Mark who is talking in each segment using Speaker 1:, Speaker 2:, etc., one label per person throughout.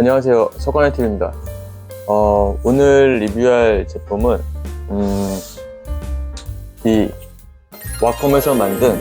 Speaker 1: 안녕하세요. 서관의 팀입니다. 어, 오늘 리뷰할 제품은 음, 이 와컴에서 만든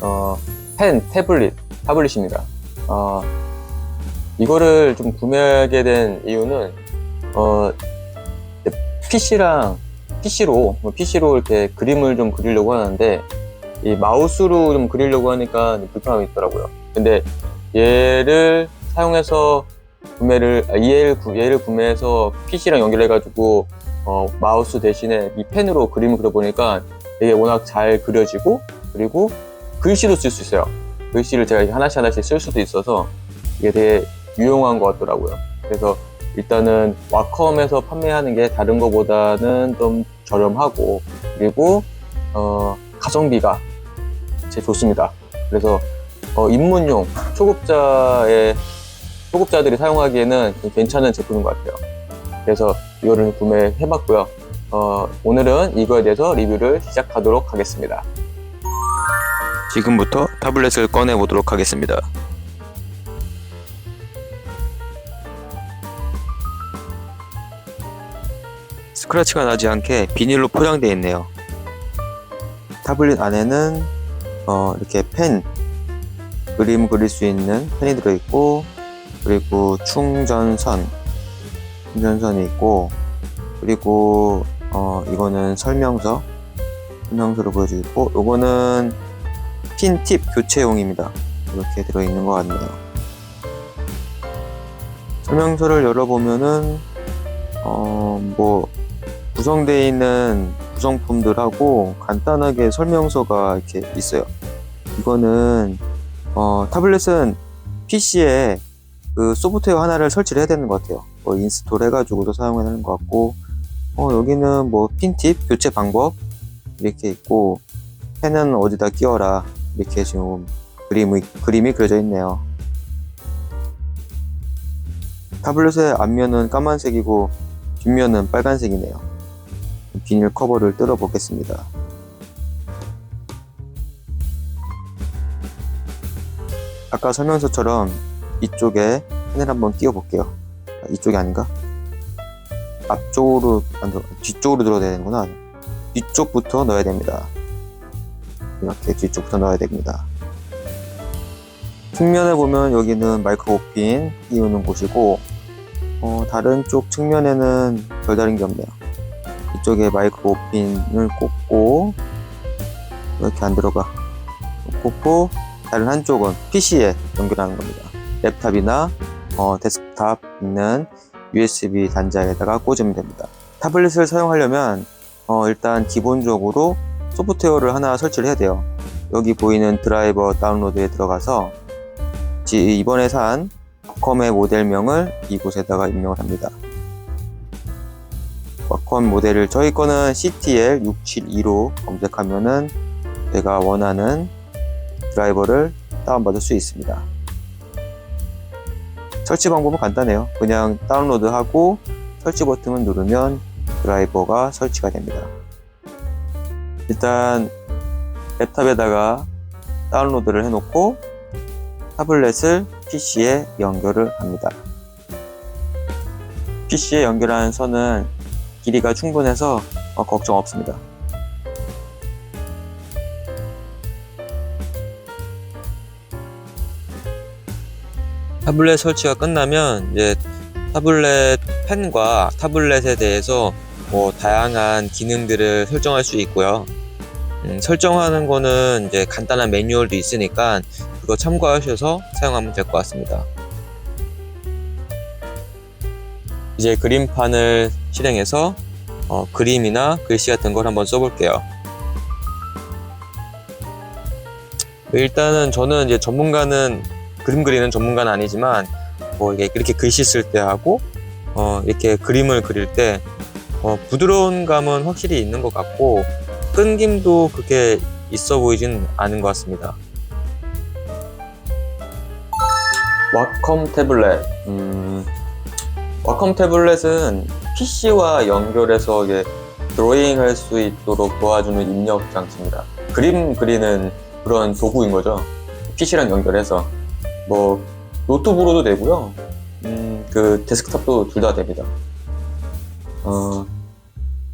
Speaker 1: 어, 펜 태블릿 타블릿입니다. 어, 이거를 좀 구매하게 된 이유는 어, PC랑 PC로 PC로 이렇게 그림을 좀 그리려고 하는데 이 마우스로 좀 그리려고 하니까 불편함이 있더라고요. 근데 얘를 사용해서 구매를 아, 얘를, 구- 얘를 구매해서 PC랑 연결해가지고 어, 마우스 대신에 이 펜으로 그림을 그려보니까 이게 워낙 잘 그려지고 그리고 글씨도 쓸수 있어요. 글씨를 제가 하나씩 하나씩 쓸 수도 있어서 이게 되게 유용한 것 같더라고요. 그래서 일단은 와컴에서 판매하는 게 다른 것보다는 좀 저렴하고 그리고 어, 가성비가 제일 좋습니다. 그래서 어, 입문용 초급자의 초급자들이 사용하기에는 좀 괜찮은 제품인 것 같아요. 그래서 이거를 구매해봤고요. 어, 오늘은 이거에 대해서 리뷰를 시작하도록 하겠습니다. 지금부터 타블렛을 꺼내 보도록 하겠습니다. 스크래치가 나지 않게 비닐로 포장되어 있네요. 타블릿 안에는 어, 이렇게 펜, 그림 그릴 수 있는 펜이 들어있고 그리고 충전선, 충전선이 있고 그리고 어, 이거는 설명서, 설명서를 보여주고 있고 요거는 핀팁 교체용입니다. 이렇게 들어있는 것 같네요. 설명서를 열어보면은 어, 뭐 구성되어 있는 구성품들하고 간단하게 설명서가 이렇게 있어요. 이거는 어, 타블렛은 PC에 그 소프트웨어 하나를 설치를 해야 되는 것 같아요. 뭐 인스톨 해가지고도 사용해야 되는 것 같고, 어, 여기는 뭐 핀팁 교체 방법 이렇게 있고, 펜은 어디다 끼워라 이렇게 지금 그림이 그림이 그려져 있네요. 타블렛의 앞면은 까만색이고 뒷면은 빨간색이네요. 비닐 커버를 뜯어 보겠습니다. 아까 설명서처럼 이쪽에 펜을 한번 끼워 볼게요. 아, 이쪽이 아닌가? 앞쪽으로 안 들어, 뒤쪽으로 들어야 되는구나. 뒤쪽부터 넣어야 됩니다. 이렇게 뒤쪽부터 넣어야 됩니다. 측면에 보면 여기는 마이크로 오핀 끼우는 곳이고 어, 다른 쪽 측면에는 별다른 게 없네요. 이쪽에 마이크로 오핀을 꽂고 이렇게 안 들어가 꽂고 다른 한쪽은 PC에 연결하는 겁니다. 랩탑이나 어, 데스크탑 있는 USB 단자에다가 꽂으면 됩니다. 타블렛을 사용하려면 어, 일단 기본적으로 소프트웨어를 하나 설치를 해야 돼요. 여기 보이는 드라이버 다운로드에 들어가서 지- 이번에 산 와컴의 모델명을 이곳에다가 입력을 합니다. 와컴 모델을 저희 거는 CTL672로 검색하면은 내가 원하는 드라이버를 다운받을 수 있습니다. 설치 방법은 간단해요. 그냥 다운로드하고 설치 버튼을 누르면 드라이버가 설치가 됩니다. 일단 랩탑에다가 다운로드를 해놓고 타블렛을 PC에 연결을 합니다. PC에 연결한 선은 길이가 충분해서 어, 걱정 없습니다. 타블렛 설치가 끝나면 이제 타블렛 펜과 타블렛에 대해서 뭐 다양한 기능들을 설정할 수 있고요. 음, 설정하는 거는 이제 간단한 매뉴얼도 있으니까 그거 참고하셔서 사용하면 될 것 같습니다. 이제 그림판을 실행해서 어, 그림이나 글씨 같은 걸 한번 써볼게요. 일단은 저는 이제 전문가는 그림 그리는 전문가는 아니지만 뭐 이렇게 글씨 쓸 때 하고 어, 이렇게 그림을 그릴 때 어, 부드러운 감은 확실히 있는 것 같고 끈김도 그렇게 있어 보이진 않은 것 같습니다. 와컴 태블렛. 음, 와컴 태블렛은 PC와 연결해서 이게 드로잉 할 수 있도록 도와주는 입력 장치입니다. 그림 그리는 그런 도구인 거죠. PC랑 연결해서. 뭐, 노트북으로도 되고요. 음, 그 데스크탑도 둘 다 됩니다. 어,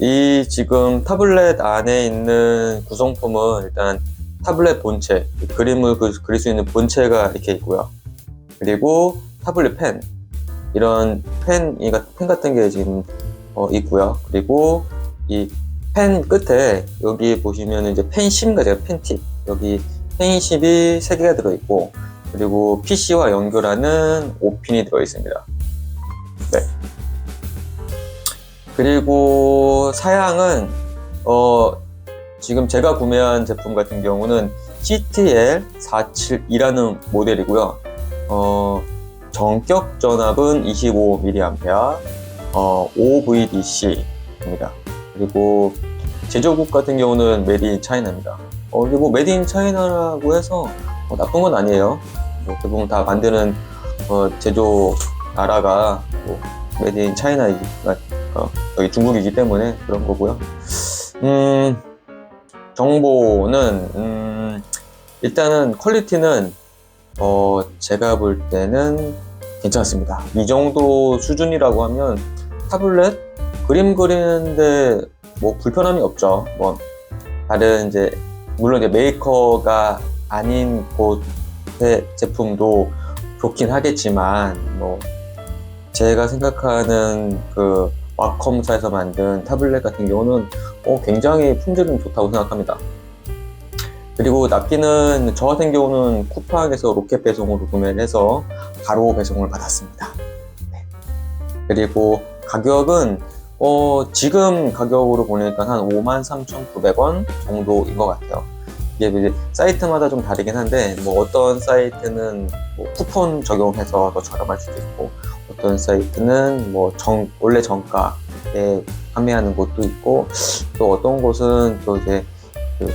Speaker 1: 이 지금 타블렛 안에 있는 구성품은 일단 타블렛 본체, 그림을 그- 그릴 수 있는 본체가 이렇게 있고요. 그리고 타블렛 펜, 이런 펜, 펜 같은 게 지금 어, 있고요. 그리고 이 펜 끝에 여기 보시면 이제 펜심과 제가 펜팁 여기 펜심이 3개가 들어 있고 그리고 PC와 연결하는 5핀이 들어 있습니다. 네. 그리고 사양은 어, 지금 제가 구매한 제품 같은 경우는 CTL472라는 모델이고요. 어, 정격 전압은 25mA, 어, OVDC입니다. 그리고 제조국 같은 경우는 메디 인 차이나입니다. 어, 그리고 메디 인 차이나라고 해서 어, 나쁜 건 아니에요. 뭐 대부분 다 만드는 어, 제조 나라가 뭐 메디 인 차이나 어, 여기 중국이기 때문에 그런 거고요. 음, 정보는 음, 일단은 퀄리티는 어, 제가 볼 때는 괜찮습니다. 이 정도 수준이라고 하면 타블렛 그림 그리는데 뭐 불편함이 없죠. 뭐 다른 이제 물론 이제 메이커가 아닌 곳의 제품도 좋긴 하겠지만 뭐 제가 생각하는 그 와컴사에서 만든 타블렛 같은 경우는 어, 굉장히 품질은 좋다고 생각합니다. 그리고 납기는 저 같은 경우는 쿠팡에서 로켓 배송으로 구매를 해서 바로 배송을 받았습니다. 네. 그리고 가격은 어, 지금 가격으로 보니까 한 53,900원 정도인 것 같아요. 이게 이제 사이트마다 좀 다르긴 한데, 뭐 어떤 사이트는 뭐 쿠폰 적용해서 더 저렴할 수도 있고, 어떤 사이트는 뭐 정, 원래 정가에 판매하는 곳도 있고, 또 어떤 곳은 또 이제 그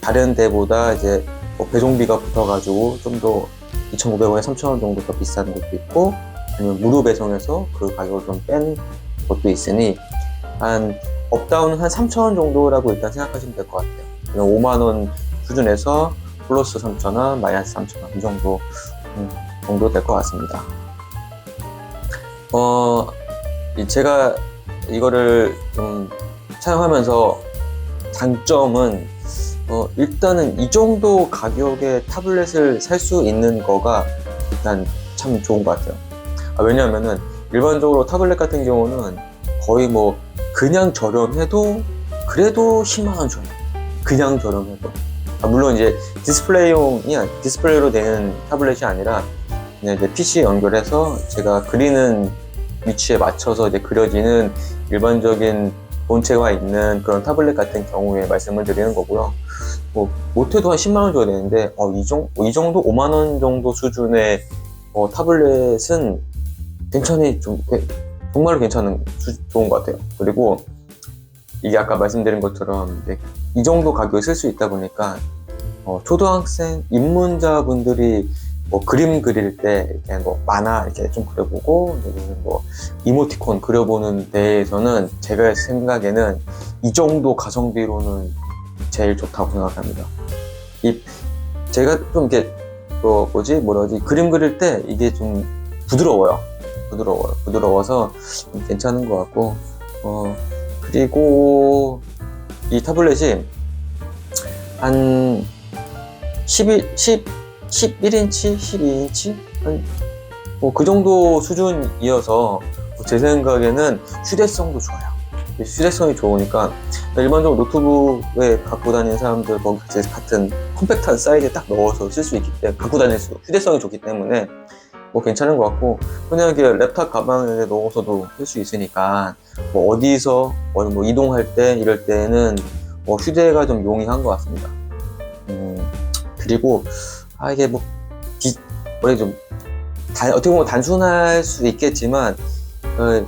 Speaker 1: 다른 데보다 이제 뭐 배송비가 붙어가지고 좀 더 2,500원에 3,000원 정도 더 비싼 곳도 있고, 아니면 무료 배송해서 그 가격을 좀 뺀 곳도 있으니, 한 업다운 한 3,000원 정도라고 일단 생각하시면 될 것 같아요. 그냥 5만 원 수준에서 플러스 3,000원, 마이너스 3,000원 이 정도 음, 정도 될 것 같습니다. 어, 이 제가 이거를 좀 사용하면서 장점은 어, 일단은 이 정도 가격의 타블렛을 살 수 있는 거가 일단 참 좋은 것 같아요. 아, 왜냐하면은 일반적으로 타블렛 같은 경우는 거의 뭐 그냥 저렴해도 그래도 10만 원 줘요. 그냥 저렴해도. 아, 물론 이제 디스플레이용이 디스플레이로 되는 타블렛이 아니라 그냥 이제 PC 연결해서 제가 그리는 위치에 맞춰서 이제 그려지는 일반적인 본체가 있는 그런 타블렛 같은 경우에 말씀을 드리는 거고요. 뭐 못해도 한 10만 원 줘야 되는데 어, 이, 정, 이 정도 5만 원 정도 수준의 어, 타블렛은 괜찮이 좀 꽤- 정말로 괜찮은 수- 좋은 것 같아요. 그리고 이게 아까 말씀드린 것처럼 이제 이 정도 가격에 쓸 수 있다 보니까 어, 초등학생 입문자분들이 뭐 그림 그릴 때 이렇게 뭐 만화 이렇게 좀 그려보고 뭐 이모티콘 그려보는 데에서는 제가 생각에는 이 정도 가성비로는 제일 좋다고 생각합니다. 이 제가 좀 이렇게 그 뭐지 뭐라 하지 그림 그릴 때 이게 좀 부드러워요. 부드러워요. 부드러워서 좀 괜찮은 것 같고 어 그리고 이 타블렛이 한 11, 10, 11인치, 12인치? 뭐 그 정도 수준이어서 제 생각에는 휴대성도 좋아요. 휴대성이 좋으니까 일반적으로 노트북에 갖고 다니는 사람들 거기 제 같은 컴팩트한 사이즈에 딱 넣어서 쓸 수 있기 때문에 갖고 다닐 수 휴대성이 좋기 때문에 뭐 괜찮은 것 같고 그냥 이렇게 랩탑 가방에 넣어서도 쓸 수 있으니까 뭐 어디서 어디 뭐 이동할 때 이럴 때는 뭐 휴대가 좀 용이한 것 같습니다. 음, 그리고 아 이게 뭐 디, 뭐래 좀 단, 어떻게 보면 단순할 수 있겠지만 어,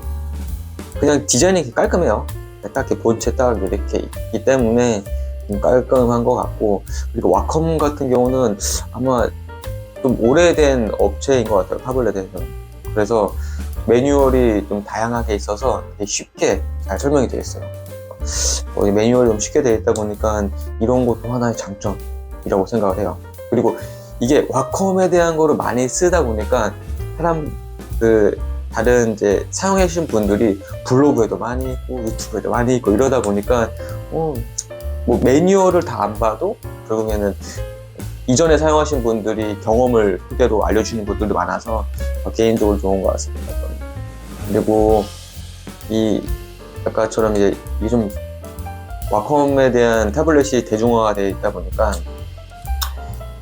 Speaker 1: 그냥 디자인이 깔끔해요. 딱 이렇게 본체 딱 이렇게 있기 때문에 좀 깔끔한 것 같고 그리고 와컴 같은 경우는 아마 좀 오래된 업체인 것 같아요 타블렛에서 그래서 매뉴얼이 좀 다양하게 있어서 되게 쉽게 잘 설명이 되어 있어요. 어, 이 매뉴얼이 좀 쉽게 되어 있다 보니까 이런 것도 하나의 장점 이라고 생각을 해요 그리고 이게 와컴에 대한 거를 많이 쓰다 보니까 사람 그 다른 이제 사용해 주신 분들이 블로그에도 많이 있고 유튜브에도 많이 있고 이러다 보니까 어, 뭐 매뉴얼을 다 안 봐도 결국에는 이전에 사용하신 분들이 경험을 그대로 알려주시는 분들도 많아서 어, 개인적으로 좋은 것 같습니다. 그리고 이 아까처럼 이제 좀 와컴에 대한 타블렛이 대중화가 되어 있다 보니까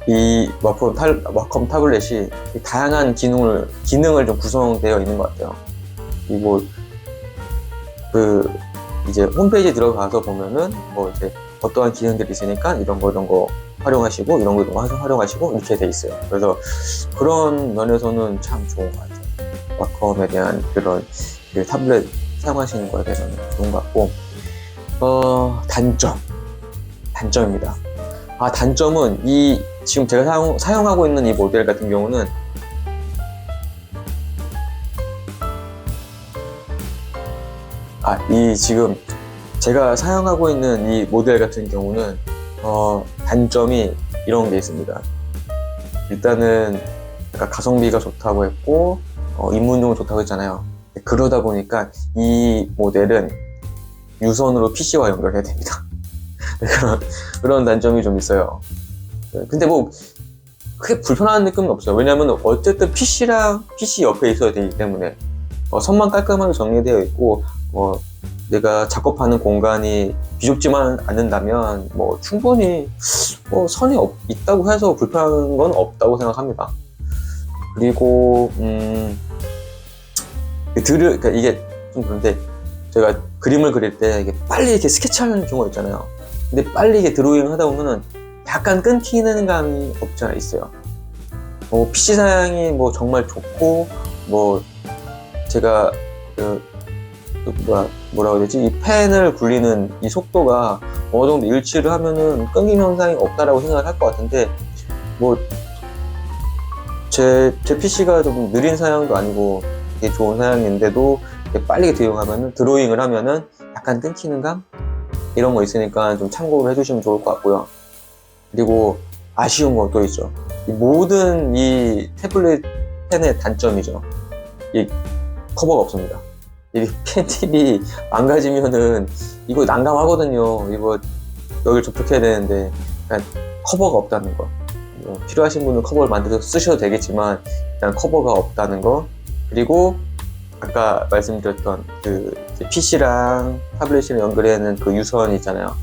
Speaker 1: 이 와컴, 탈, 와컴 타블렛이 다양한 기능을 기능을 좀 구성되어 있는 것 같아요. 그리고 그 이제 홈페이지 들어가서 보면은 뭐 이제 어떠한 기능들이 있으니까 이런 거 이런 거 활용하시고 이런 거 이런 거 활용하시고 이렇게 돼 있어요. 그래서 그런 면에서는 참 좋은 것 같아요. 와컴에 대한 그런 그 타블렛 사용하시는 거에 대해서는 좋은 것 같고 어 단점 단점입니다. 아 단점은 이 지금 제가 사용, 사용하고 있는 이 모델 같은 경우는 아 이 지금 제가 사용하고 있는 이 모델 같은 경우는 어 단점이 이런 게 있습니다. 일단은 약간 가성비가 좋다고 했고 어, 입문용은 좋다고 했잖아요. 그러다 보니까 이 모델은 유선으로 PC와 연결해야 됩니다. 그런, 그런 단점이 좀 있어요. 네, 근데 뭐 크게 불편한 느낌은 없어요. 왜냐하면 어쨌든 PC랑 PC 옆에 있어야 되기 때문에 어, 선만 깔끔하게 정리되어 있고 어, 내가 작업하는 공간이 비좁지만 않는다면 뭐 충분히 뭐 선이 없- 있다고 해서 불편한 건 없다고 생각합니다. 그리고 음, 들을 그러니까 이게 좀 그런데 제가 그림을 그릴 때 이게 빨리 이렇게 스케치하는 경우가 있잖아요. 근데 빨리 이게 드로잉을 하다 보면은 약간 끊기는 감이 없지 않아 있어요. 뭐 PC 사양이 뭐 정말 좋고 뭐 제가 그, 그 뭐라 뭐라고 되지 이 펜을 굴리는 이 속도가 어느 정도 일치를 하면은 끊김 현상이 없다라고 생각을 할 것 같은데 뭐 제 제 PC가 좀 느린 사양도 아니고 되게 좋은 사양인데도 빨리 드로잉하면은 드로잉을 하면은 약간 끊기는 감 이런 거 있으니까 좀 참고를 해주시면 좋을 것 같고요. 그리고 아쉬운 것도 있죠. 이 모든 이 태블릿 펜의 단점이죠. 이 커버가 없습니다. 이 펜팁이 망가지면은 이거 난감하거든요. 이거 여기를 접촉해야 되는데 커버가 없다는 거. 뭐 필요하신 분은 커버를 만들어서 쓰셔도 되겠지만 일단 커버가 없다는 거. 그리고 아까 말씀드렸던 그 PC랑 타블렛이랑 연결하는 그 유선 있잖아요.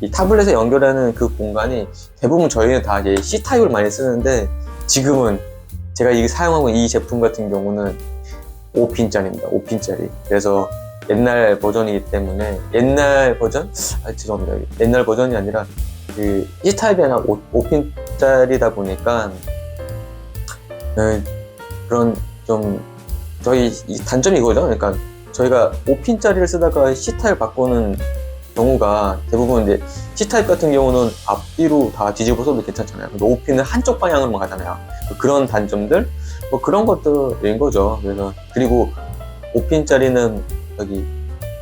Speaker 1: 이 타블렛에 연결하는 그 공간이 대부분 저희는 다 이제 C 타입을 많이 쓰는데 지금은 제가 이 사용하고 이 제품 같은 경우는 5핀짜리입니다. 5핀짜리. 그래서 옛날 버전이기 때문에 옛날 버전? 아 죄송합니다. 옛날 버전이 아니라 그 C 타입이 아니라 5, 핀짜리다 보니까 네, 그런 좀 저희 이 단점이 이거죠. 그러니까 저희가 5핀짜리를 쓰다가 C타입 바꾸는 경우가 대부분 이제 C타입 같은 경우는 앞뒤로 다 뒤집어 써도 괜찮잖아요. 5핀은 한쪽 방향으로만 가잖아요. 그런 단점들, 뭐 그런 것들인 거죠. 그래서 그리고 5핀짜리는 여기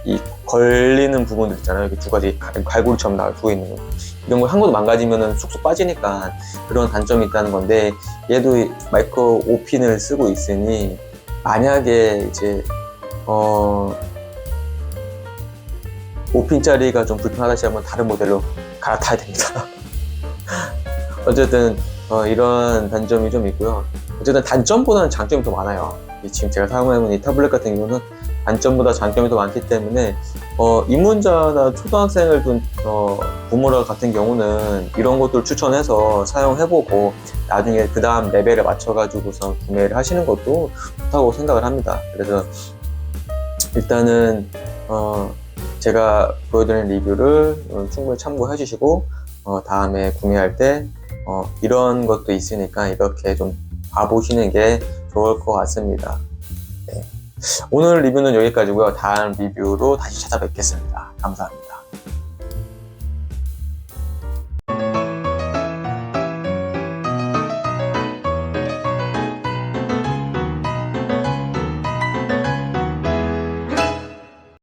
Speaker 1: 이 걸리는 부분들 있잖아요. 여기 두 가지 갈- 갈고리처럼 나와 있는 거. 이런 거 한 곳 망가지면은 쑥쑥 빠지니까 그런 단점이 있다는 건데 얘도 마이크로 5핀을 쓰고 있으니 만약에 이제 어 5핀짜리가 좀 불편하다 하시면 다른 모델로 갈아타야 됩니다. 어쨌든 어, 이런 단점이 좀 있고요. 어쨌든 단점보다는 장점이 더 많아요. 이 지금 제가 사용하는 이 타블렛 같은 경우는 단점보다 장점이 더 많기 때문에 어, 입문자나 초등학생을 둔 어, 부모라 같은 경우는 이런 것들 추천해서 사용해보고 나중에 그 다음 레벨에 맞춰가지고서 구매를 하시는 것도 좋다고 생각을 합니다. 그래서 일단은 어, 제가 보여드린 리뷰를 어, 충분히 참고해 주시고 어, 다음에 구매할 때 어, 이런 것도 있으니까 이렇게 좀 봐보시는 게 좋을 것 같습니다. 네. 오늘 리뷰는 여기까지고요. 다음 리뷰로 다시 찾아뵙겠습니다. 감사합니다.